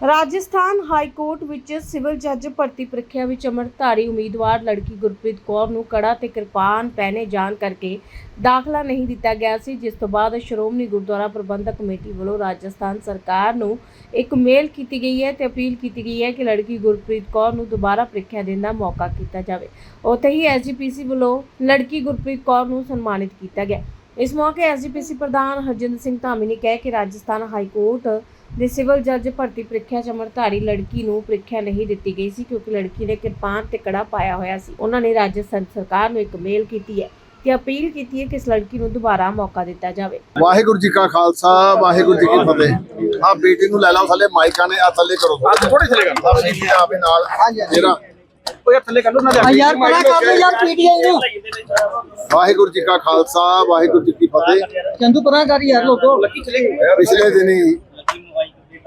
Rajasthan high court ਵਿੱਚ civil ਜੱਜ ਭਰਤੀ ਪ੍ਰੀਖਿਆ ਵਿੱਚ ਅੰਮ੍ਰਿਤਧਾਰੀ ਉਮੀਦਵਾਰ ਲੜਕੀ ਗੁਰਪ੍ਰੀਤ ਕੌਰ ਨੂੰ ਕੜਾ ਤੇ ਕਿਰਪਾਨ ਪਹਿਨੇ ਜਾਣ ਕਰਕੇ ਦਾਖਲਾ ਨਹੀਂ ਦਿੱਤਾ ਗਿਆ ਸੀ, ਜਿਸ ਤੋਂ ਬਾਅਦ ਸ਼੍ਰੋਮਣੀ ਗੁਰਦੁਆਰਾ ਪ੍ਰਬੰਧਕ ਕਮੇਟੀ ਵੱਲੋਂ ਰਾਜਸਥਾਨ ਸਰਕਾਰ ਨੂੰ ਇੱਕ ਮੇਲ ਕੀਤੀ ਗਈ ਹੈ ਤੇ ਅਪੀਲ ਕੀਤੀ ਗਈ ਹੈ ਕਿ ਲੜਕੀ ਗੁਰਪ੍ਰੀਤ ਕੌਰ ਨੂੰ ਦੁਬਾਰਾ ਪ੍ਰੀਖਿਆ ਦੇਣ ਦਾ ਮੌਕਾ ਕੀਤਾ ਜਾਵੇ। ਉੱਥੇ ਹੀ ਐਸਜੀਪੀਸੀ ਵੱਲੋਂ ਲੜਕੀ ਗੁਰਪ੍ਰੀਤ ਕੌਰ ਨੂੰ ਸਨਮਾਨਿਤ ਕੀਤਾ ਗਿਆ। ਇਸ ਮੌਕੇ ਐਸਜੀਪੀਸੀ ਪ੍ਰਧਾਨ ਹਰਜਿੰਦਰ ਸਿੰਘ ਧਾਮੀ ਨੇ ਕਿਹਾ ਕਿ ਰਾਜਸਥਾਨ ਹਾਈ ਕੋਰਟ ਦੇ ਸਿਵਲ ਜੱਜ ਭਰਤੀ ਪ੍ਰੀਖਿਆ ਚ ਅਮਰਧਾਰੀ ਲੜਕੀ ਨੂੰ ਪ੍ਰੀਖਿਆ ਨਹੀਂ ਦਿੱਤੀ ਗਈ ਸੀ ਕਿਉਂਕਿ ਲੜਕੀ ਨੇ ਕਿਰਪਾਨ ਤੇ ਕੜਾ ਪਾਇਆ ਹੋਇਆ ਸੀ। ਉਹਨਾਂ ਨੇ ਰਾਜਸਥਾਨ ਸਰਕਾਰ ਨੂੰ ਇੱਕ ਮੇਲ ਕੀਤੀ ਹੈ ਤੇ ਅਪੀਲ ਕੀਤੀ ਹੈ ਕਿ ਇਸ ਲੜਕੀ ਨੂੰ ਦੁਬਾਰਾ ਮੌਕਾ ਦਿੱਤਾ ਜਾਵੇ। ਵਾਹਿਗੁਰੂ ਜੀ ਕਾ ਖਾਲਸਾ ਵਾਹਿਗੁਰੂ ਜੀ ਕੀ ਫਤਿਹ। ਆ ਬੇਟੀ ਨੂੰ ਲੈ ਲਓ ਥੱਲੇ ਮਾਈਕਾਂ ਨੇ ਆ ਥੱਲੇ ਕਰੋ। ਥੋੜੇ ਥੱਲੇ ਕਰ। ਆਪਣੀ ਜੀ ਆਪੇ ਨਾਲ ਮੇਰਾ ਉਹ ਯਾਰ ਥੱਲੇ ਕਰ ਲੋ ਨਾ ਯਾਰ ਪੜਾ ਕਰ ਲੋ ਯਾਰ ਪੀਟੀਆਈ ਨੂੰ। ਵਾਹਿਗੁਰੂ ਜੀ ਕਾ ਖਾਲਸਾ ਵਾਹਿਗੁਰੂ ਜੀ ਕੀ ਫਤਿਹ। ਚੰਦੂ ਪਰਾਂ ਕਰ ਯਾਰ ਲੋਕੋ। ਪਿਛਲੇ ਦਿਨੀ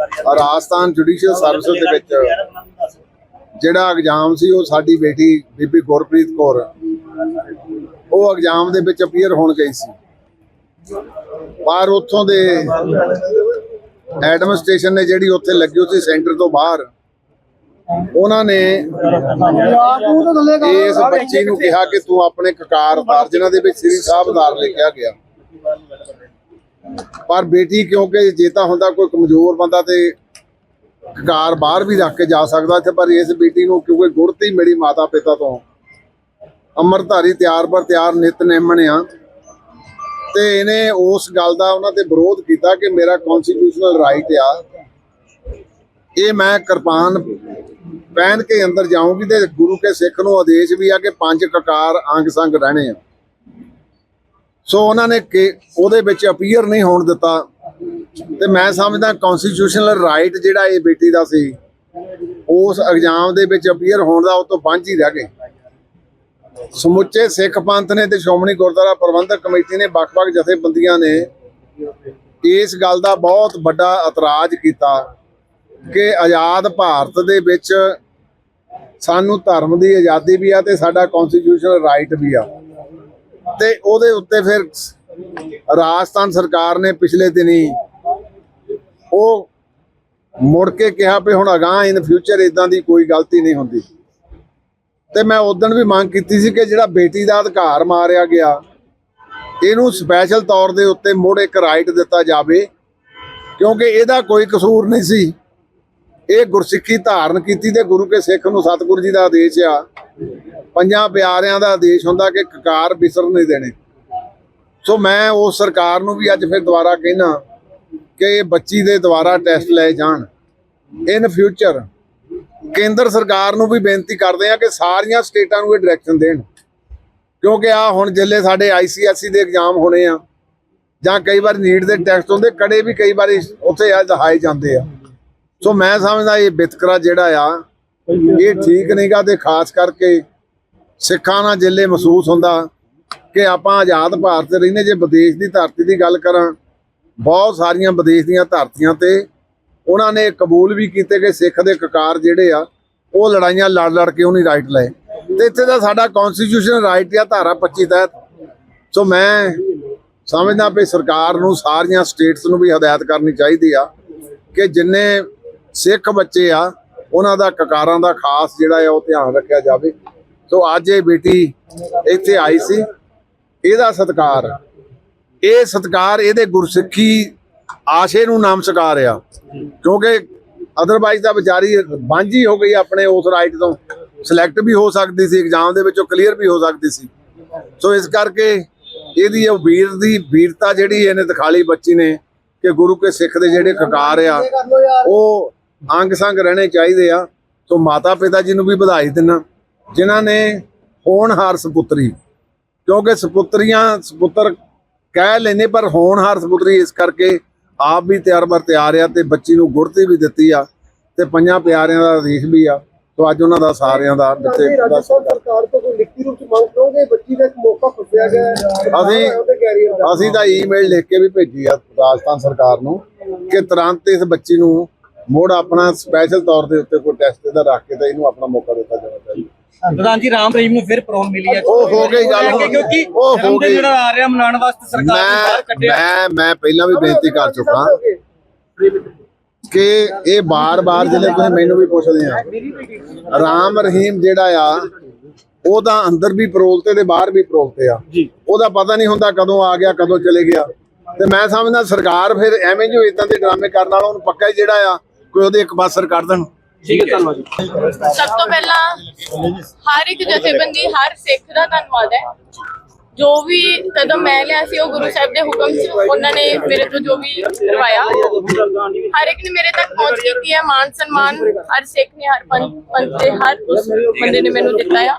ਰਾਜਸਥਾਨ ਜੁਡੀਸ਼ੀਅਲ ਸਰਵਿਸ ਦੇ ਵਿੱਚ ਜਿਹੜਾ ਐਗਜ਼ਾਮ ਸੀ, ਉਹ ਸਾਡੀ ਬੇਟੀ ਬੀਬੀ ਗੁਰਪ੍ਰੀਤ ਕੌਰ, ਉਹ ਐਗਜ਼ਾਮ ਦੇ ਵਿੱਚ ਅਪੀਅਰ ਹੋਣ ਗਈ ਸੀ। ਪਰ ਉੱਥੋਂ ਦੇ ਐਡਮਿਨਿਸਟ੍ਰੇਸ਼ਨ ਨੇ ਜਿਹੜੀ ਉੱਥੇ ਲੱਗੀ ਹੋਈ ਸੀ ਸੈਂਟਰ ਤੋਂ ਬਾਹਰ, ਉਹਨਾਂ ਨੇ ਇਸ ਬੱਚੀ ਨੂੰ ਕਿਹਾ ਕਿ ਤੂੰ ਆਪਣੇ ਕਕਾਰ ਉਤਾਰ, ਜਿਨ੍ਹਾਂ ਦੇ ਵਿੱਚ ਸ੍ਰੀ ਸਾਹਿਬਦਾਰ ਲਿਖਿਆ ਗਿਆ। ਪਰ ਬੇਟੀ, ਕਿਉਂਕਿ ਜੇ ਤਾਂ ਹੁੰਦਾ ਕੋਈ ਕਮਜ਼ੋਰ ਬੰਦਾ ਤੇ ਕਕਾਰ ਬਾਹਰ ਵੀ ਰੱਖ ਕੇ ਜਾ ਸਕਦਾ ਇੱਥੇ, ਪਰ ਇਸ ਬੇਟੀ ਨੂੰ ਕਿਉਂਕਿ ਗੁੜਤੀ ਮੇਰੀ ਮਾਤਾ ਪਿਤਾ ਤੋਂ। ਅੰਮ੍ਰਿਤਧਾਰੀ ਤਿਆਰ ਪਰ ਤਿਆਰ, ਨਿਤ ਨਿਯਮਨ ਆ। ਤੇ ਇਹਨੇ ਉਸ ਗੱਲ ਦਾ ਉਹਨਾਂ ਤੇ ਵਿਰੋਧ ਕੀਤਾ ਕਿ ਮੇਰਾ ਕਨਸਟੀਟਿਊਸ਼ਨਲ ਰਾਈਟ ਆ। ਇਹ ਮੈਂ ਕਿਰਪਾਨ ਪਹਿਨ ਕੇ ਅੰਦਰ ਜਾਊਂਗੀ ਤੇ ਗੁਰੂ ਕੇ ਸਿੱਖ ਨੂੰ ਆਦੇਸ਼ ਵੀ ਆ ਕਿ ਪੰਜ ਕਕਾਰ ਅੰਗ ਸੰਗ ਰਹਿਣੇ ਆ। ਸੋ ਉਹਨਾਂ ਨੇ ਕਿ ਉਹਦੇ ਵਿੱਚ ਅਪੀਅਰ ਨਹੀਂ ਹੋਣ ਦਿੱਤਾ। ਤੇ ਮੈਂ ਸਮਝਦਾ ਕਨਸਟੀਟਿਊਸ਼ਨਲ ਰਾਈਟ ਜਿਹੜਾ ਇਹ ਬੇਟੀ ਦਾ ਸੀ, ਉਸ ਐਗਜ਼ਾਮ ਦੇ ਵਿੱਚ ਅਪੀਅਰ ਹੋਣ ਦਾ ਉਹ ਤੋਂ ਵਾਂਝ ਹੀ ਰਹਿ ਗਏ। ਸਮੁੱਚੇ ਸਿੱਖ ਪੰਥ ਨੇ ਤੇ ਸ਼੍ਰੋਮਣੀ ਗੁਰਦੁਆਰਾ ਪ੍ਰਬੰਧਕ ਕਮੇਟੀ ਨੇ ਵੱਖ-ਵੱਖ ਜਥੇਬੰਦੀਆਂ ਨੇ ਇਸ ਗੱਲ ਦਾ ਬਹੁਤ ਵੱਡਾ ਇਤਰਾਜ਼ ਕੀਤਾ ਕਿ ਆਜ਼ਾਦ ਭਾਰਤ ਦੇ ਵਿੱਚ ਸਾਨੂੰ ਧਰਮ ਦੀ ਆਜ਼ਾਦੀ ਵੀ ਆ ਤੇ ਸਾਡਾ ਕਨਸਟੀਟਿਊਸ਼ਨਲ ਰਾਈਟ ਵੀ ਆ। ਤੇ ਉਹਦੇ ਉੱਤੇ ਫਿਰ ਰਾਜਸਥਾਨ ਸਰਕਾਰ ਨੇ ਪਿਛਲੇ ਦਿਨੀ ਉਹ ਮੁੜ ਕੇ ਕਿਹਾ ਵੀ ਹੁਣ ਅਗਾਹ ਇਨ ਫਿਊਚਰ ਇਦਾਂ ਦੀ ਕੋਈ ਗਲਤੀ ਨਹੀਂ ਹੁੰਦੀ। ਤੇ ਮੈਂ ਉਦੋਂ ਵੀ ਮੰਗ ਕੀਤੀ ਸੀ ਕਿ ਜਿਹੜਾ ਬੇਟੀ ਦਾ ਅਧਿਕਾਰ ਮਾਰਿਆ ਗਿਆ, ਇਹਨੂੰ ਸਪੈਸ਼ਲ ਤੌਰ ਦੇ ਉੱਤੇ ਮੁੜ ਇੱਕ ਰਾਈਟ ਦਿੱਤਾ ਜਾਵੇ, ਕਿਉਂਕਿ ਇਹਦਾ ਕੋਈ ਕਸੂਰ ਨਹੀਂ ਸੀ। ਇਹ ਗੁਰਸਿੱਖੀ ਧਾਰਨ ਕੀਤੀ ਤੇ ਗੁਰੂ ਕੇ ਸਿੱਖ ਨੂੰ ਸਤਿਗੁਰੂ ਜੀ ਦਾ ਆਦੇਸ਼ ਆ। ਪੰਜਾਂ ਪਿਆਰਿਆਂ ਦਾ ਆਦੇਸ਼ ਹੁੰਦਾ ਕਿ ਕਕਾਰ ਬਿਸਰ ਨਹੀਂ ਦੇਣੇ। ਸੋ ਮੈਂ ਉਸ ਸਰਕਾਰ ਨੂੰ ਵੀ ਅੱਜ ਫਿਰ ਦੁਬਾਰਾ ਕਹਿਣਾ ਕਿ ਇਹ ਬੱਚੀ ਦੇ ਦੁਬਾਰਾ ਟੈਸਟ ਲਏ ਜਾਣ। ਇਨ ਫਿਊਚਰ ਕੇਂਦਰ ਸਰਕਾਰ ਨੂੰ ਵੀ ਬੇਨਤੀ ਕਰਦੇ ਆ ਕਿ ਸਾਰੀਆਂ ਸਟੇਟਾਂ ਨੂੰ ਇਹ ਡਾਇਰੈਕਸ਼ਨ ਦੇਣ। ਕਿਉਂਕਿ ਆ ਹੁਣ ਜਿੱਲੇ ਸਾਡੇ ਆਈਸੀਐਸਸੀ ਦੇ ਐਗਜ਼ਾਮ ਹੋਣੇ ਆ ਜਾਂ ਕਈ ਵਾਰ ਨੀਟ ਦੇ ਟੈਸਟ ਹੁੰਦੇ, ਕੜੇ ਵੀ ਕਈ ਵਾਰੀ ਉੱਥੇ ਆ ਦਿਖਾਏ ਜਾਂਦੇ ਆ। ਸੋ ਮੈਂ ਸਮਝਦਾ ਇਹ ਵਿਤਕਰਾ ਜਿਹੜਾ ਆ, ਇਹ ਠੀਕ ਨਹੀਂਗਾ ਤੇ ਖਾਸ ਕਰਕੇ ਸਿੱਖਾਂ ਨਾਲ ਜਿੱਲੇ ਮਹਿਸੂਸ ਹੁੰਦਾ ਕਿ ਆਪਾਂ ਆਜ਼ਾਦ ਭਾਰਤ ਰਹਿੰਦੇ, ਜੇ ਵਿਦੇਸ਼ ਦੀ ਧਰਤੀ ਦੀ ਗੱਲ ਕਰਾਂ, ਬਹੁਤ ਸਾਰੀਆਂ ਵਿਦੇਸ਼ ਦੀਆਂ ਧਰਤੀਆਂ ਤੇ ਉਹਨਾਂ ਨੇ ਕਬੂਲ ਵੀ ਕੀਤੇ ਕਿ ਸਿੱਖ ਦੇ ਕਕਾਰ ਜਿਹੜੇ ਆ, ਉਹ ਲੜਾਈਆਂ ਲੜ ਲੜ ਕੇ ਉਹਨੀ ਰਾਈਟ ਲਏ। ਤੇ ਇੱਥੇ ਦਾ ਸਾਡਾ ਕਨਸਟੀਟਿਊਸ਼ਨ ਰਾਈਟ ਆ, ਧਾਰਾ 25 ਤਹਿਤ। ਸੋ ਮੈਂ ਸਮਝਦਾ ਵੀ ਸਰਕਾਰ ਨੂੰ, ਸਾਰੀਆਂ ਸਟੇਟਸ ਨੂੰ ਵੀ ਹਦਾਇਤ ਕਰਨੀ ਚਾਹੀਦੀ ਆ ਕਿ ਜਿੰਨੇ ਸਿੱਖ ਬੱਚੇ ਆ, ਉਹਨਾਂ ਦਾ ਕਕਾਰਾਂ ਦਾ ਖਾਸ ਜਿਹੜਾ ਆ, ਉਹ ਧਿਆਨ ਰੱਖਿਆ ਜਾਵੇ। ਸੋ ਅੱਜ ਇਹ ਬੇਟੀ ਇੱਥੇ ਆਈ ਸੀ। ਇਹਦਾ ਸਤਿਕਾਰ, ਇਹ ਸਤਿਕਾਰ ਇਹਦੇ ਗੁਰਸਿੱਖੀ ਆਸ਼ੇ ਨੂੰ ਨਮਸਕਾਰ ਆ। ਕਿਉਂਕਿ ਅਦਰਵਾਈਜ਼ ਤਾਂ ਵਿਚਾਰੀ ਵਾਂਝੀ ਹੋ ਗਈ ਆਪਣੇ ਉਸ ਰਾਈਟ ਤੋਂ। ਸਿਲੈਕਟ ਵੀ ਹੋ ਸਕਦੀ ਸੀ ਐਗਜ਼ਾਮ ਦੇ ਵਿੱਚੋਂ ਕਲੀਅਰ ਵੀ ਹੋ ਸਕਦੀ ਸੀ। ਸੋ ਇਸ ਕਰਕੇ ਇਹਦੀ ਉਹ ਵੀਰ ਦੀ ਵੀਰਤਾ ਜਿਹੜੀ ਇਹਨੇ ਦਿਖਾਲੀ ਬੱਚੀ ਨੇ ਕਿ ਗੁਰੂ ਕੇ ਸਿੱਖ ਦੇ ਜਿਹੜੇ ਕਕਾਰ ਆ, ਉਹ ਅੰਗ ਸੰਗ ਰਹਿਣੇ ਚਾਹੀਦੇ ਆ। ਸੋ ਮਾਤਾ ਪਿਤਾ ਜੀ ਨੂੰ ਵੀ ਵਧਾਈ ਦਿੰਨਾ। ਜਿਨ੍ਹਾਂ ਨੇ ਹੋਣਹਾਰ ਸੁਪੁੱਤਰੀ। ਕਿਉਂਕਿ ਸੁਪੁੱਤਰੀਆਂ ਸੁਪੁੱਤਰ ਕਹਿ ਲੈਨੇ ਪਰ ਹੋਣਹਾਰ ਸੁਪੁੱਤਰੀ ਇਸ ਕਰਕੇ ਆਪ ਵੀ ਤਿਆਰ ਬਰ ਤਿਆਰ ਆ ਤੇ ਬੱਚੀ ਨੂੰ ਗੁਰਤੀ ਵੀ ਦਿੱਤੀ ਆ ਤੇ ਪੰਜਾਂ ਪਿਆਰਿਆਂ ਦਾ ਆਦੇਸ਼ ਵੀ ਆ। ਸੋ ਅੱਜ ਉਹਨਾਂ ਦਾ ਸਾਰਿਆਂ ਦਾ ਅਸੀਂ ਜਿੱਥੇ ਰਾਜਸਥਾਨ ਸਰਕਾਰ ਤੋਂ ਕੋਈ ਲਿਖਤੀ ਰੂਪ ਚ ਮੰਗ ਕਰੋਗੇ? ਬੱਚੀ ਦਾ ਇੱਕ ਮੌਕਾ ਫਸਿਆ ਗਿਆ ਹੈ। ਅਸੀਂ ਦਾ। ਅਸੀਂ ਤਾਂ ਈਮੇਲ ਲਿਖ ਕੇ ਵੀ ਭੇਜੀ ਆ ਰਾਜਸਥਾਨ ਸਰਕਾਰ ਨੂੰ ਕਿ ਤੁਰੰਤ ਇਸ ਬੱਚੀ ਨੂੰ ਮੋੜ ਆਪਣਾ ਸਪੈਸ਼ਲ ਤੌਰ ਦੇ ਉੱਤੇ ਕੋਈ ਟੈਸਟ ਇਹਦਾ ਰੱਖ ਕੇ ਤਾਂ ਇਹਨੂੰ ਆਪਣਾ ਮੌਕਾ ਦਿੱਤਾ ਜਾਣਾ ਚਾਹੀਦਾ। ਪ੍ਰਧਾਨ ਜੀ ਰਾਮ ਰਹੀਮ ਨੂੰ ਫਿਰ ਪ੍ਰੋਨ ਮਿਲੀ ਹੈ। ਉਹ ਹੋ ਗਈ ਗੱਲ। ਕਿਉਂਕਿ ਉਹ ਹੋ ਗਈ। ਜਿਹੜਾ ਆ ਰਿਹਾ ਮਨਾਉਣ ਵਾਸਤੇ ਸਰਕਾਰ ਨੇ ਬਾਹਰ ਮੈਂ ਕੱਢਿਆ। ਮੈਂ ਮੈਂ ਪਹਿਲਾਂ ਵੀ ਬੇਨਤੀ ਕਰ ਚੁੱਕਾ ਕਿ ਇਹ ਬਾਰ-ਬਾਰ ਜਿਹੜੇ ਤੁਸੀਂ ਮੈਨੂੰ ਵੀ ਪੁੱਛਦੇ ਆ ਰਾਮ ਰਹੀਮ ਜਿਹੜਾ ਆ ਉਹ ਤਾਂ ਅੰਦਰ ਵੀ ਪਰੋਲ ਤੇ ਤੇ ਬਾਹਰ ਵੀ ਪਰੋਲ ਤੇ ਆ। ਜੀ। ਉਹਦਾ ਪਤਾ ਨਹੀਂ ਹੁੰਦਾ ਕਦੋਂ ਆ ਗਿਆ ਕਦੋਂ ਚਲੇ ਗਿਆ। ਤੇ ਮੈਂ ਸਮਝਦਾ ਸਰਕਾਰ ਫਿਰ ਐਵੇਂ ਜੋ ਇਦਾਂ ਦੇ ਡਰਾਮੇ ਕਰਨ ਵਾਲਾ ਉਹਨੂੰ ਪੱਕਾ ਹੀ ਜਿਹੜਾ ਆ ਕੋਈ ਉਹਦੇ ਇੱਕ ਪਾਸਰ ਕਰ ਦੇਣ। ਠੀਕ ਹੈ, ਧੰਨਵਾਦ ਜੀ। ਸਭ ਤੋਂ ਪਹਿਲਾਂ ਹਰ ਇੱਕ ਜਥੇਬੰਦੀ, ਹਰ ਸਿੱਖ ਦਾ ਧੰਨਵਾਦ ਹੈ। ਜੋ ਵੀ ਕਦਮ ਮੈਂ ਲਿਆ ਸੀ, ਉਹ ਗੁਰੂ ਸਾਹਿਬ ਦੇ ਹੁਕਮ ਸੀ ਉਹਨਾਂ ਨੇ ਮੇਰੇ ਤੋਂ ਜੋ ਵੀ ਕਰਵਾਇਆ। ਹਰ ਇੱਕ ਨੇ ਮੇਰੇ ਤੱਕ ਪਹੁੰਚ ਕੀਤੀ ਹੈ। ਮਾਨ ਸਨਮਾਨ ਹਰ ਸਿੱਖ ਨੇ, ਹਰ ਪੰਥ ਪੰਥ ਦੇ ਹਰ ਉਸ ਬੰਦੇ ਨੇ ਮੈਨੂੰ ਦਿੱਤਾ ਆ।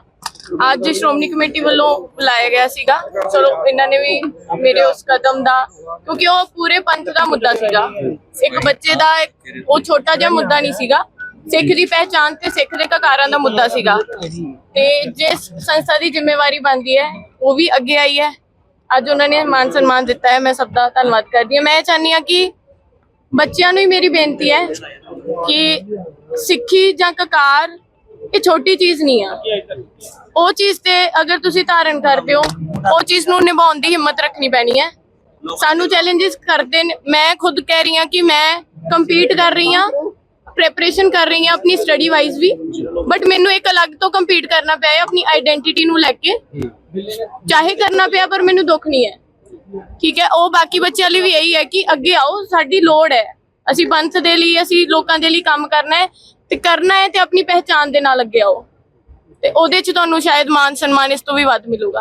ਅੱਜ ਸ਼੍ਰੋਮਣੀ ਕਮੇਟੀ ਵੱਲੋਂ ਬੁਲਾਇਆ ਗਿਆ ਸੀਗਾ। ਚਲੋ, ਇਹਨਾਂ ਨੇ ਵੀ ਮੇਰੇ ਉਸ ਕਦਮ ਦਾ, ਕਿਉਂਕਿ ਉਹ ਪੂਰੇ ਪੰਥ ਦਾ ਮੁੱਦਾ ਸੀਗਾ। ਇੱਕ ਬੱਚੇ ਦਾ, ਇੱਕ- ਉਹ ਛੋਟਾ ਜਿਹਾ ਮੁੱਦਾ ਨਹੀਂ ਸੀਗਾ। ਸਿੱਖ ਦੀ ਪਹਿਚਾਨ ਤੇ ਸਿੱਖ ਦੇ ਕਕਾਰਾਂ ਦਾ ਮੁੱਦਾ ਸੀਗਾ। ਤੇ ਜਿਸ ਸੰਸਥਾ ਦੀ ਜ਼ਿੰਮੇਵਾਰੀ ਬਣਦੀ ਹੈ, ਉਹ ਵੀ ਅੱਗੇ ਆਈ ਹੈ। ਅੱਜ ਉਹਨਾਂ ਨੇ ਮਾਨ ਸਨਮਾਨ ਦਿੱਤਾ ਹੈ, ਮੈਂ ਸਭ ਦਾ ਧੰਨਵਾਦ ਕਰਦੀ ਹਾਂ। ਮੈਂ ਇਹ ਚਾਹੁੰਦੀ ਕਿ ਬੱਚਿਆਂ ਨੂੰ ਹੀ ਮੇਰੀ ਬੇਨਤੀ ਹੈ ਕਿ ਸਿੱਖੀ ਜਾਂ ਕਕਾਰ, ਇਹ ਛੋਟੀ ਚੀਜ਼ ਨਹੀਂ ਆ। ਉਹ ਚੀਜ਼ ਤੇ ਅਗਰ ਤੁਸੀਂ ਧਾਰਨ ਕਰਦੇ ਹੋ, ਉਹ ਚੀਜ਼ ਨੂੰ ਨਿਭਾਉਣ ਦੀ ਹਿੰਮਤ ਰੱਖਣੀ ਪੈਣੀ ਹੈ। ਸਾਨੂੰ ਚੈਲੰਜਸ ਕਰਦੇ ਨੇ, ਮੈਂ ਖੁਦ ਕਹਿ ਰਹੀ ਹਾਂ ਕਿ ਮੈਂ ਕੰਪੀਟ ਕਰ ਰਹੀ ਹਾਂ। ਪ੍ਰੈਪਰੇਸ਼ਨ ਕਰ ਰਹੀ ਹਾਂ ਆਪਣੀ ਸਟੱਡੀ ਵਾਈਜ਼ ਵੀ। ਬਟ ਮੈਨੂੰ ਇੱਕ ਅਲੱਗ ਤੋਂ ਕੰਪੀਟ ਕਰਨਾ ਪਿਆ ਹੈ ਆਪਣੀ ਆਇਡੈਂਟੀਟੀ ਨੂੰ ਲੈ ਕੇ। ਚਾਹੇ ਕਰਨਾ ਪਿਆ, ਪਰ ਮੈਨੂੰ ਦੁੱਖ ਨਹੀਂ ਹੈ। ਠੀਕ ਹੈ, ਉਹ ਬਾਕੀ ਬੱਚਿਆਂ ਲਈ ਵੀ ਇਹੀ ਹੈ ਕਿ ਅੱਗੇ ਆਓ, ਸਾਡੀ ਲੋੜ ਹੈ। ਅਸੀਂ ਪੰਥ ਦੇ ਲਈ, ਅਸੀਂ ਲੋਕਾਂ ਦੇ ਲਈ ਕੰਮ ਕਰਨਾ ਹੈ ਤੇ ਕਰਨਾ ਹੈ ਤੇ ਆਪਣੀ ਪਹਿਚਾਣ ਦੇ ਨਾਲ ਅੱਗੇ ਆਓ। ਤੇ ਉਹਦੇ ਚ ਤੁਹਾਨੂੰ ਸ਼ਾਇਦ ਮਾਨ ਸਨਮਾਨ ਇਸ ਤੋਂ ਵੀ ਵੱਧ ਮਿਲੂਗਾ।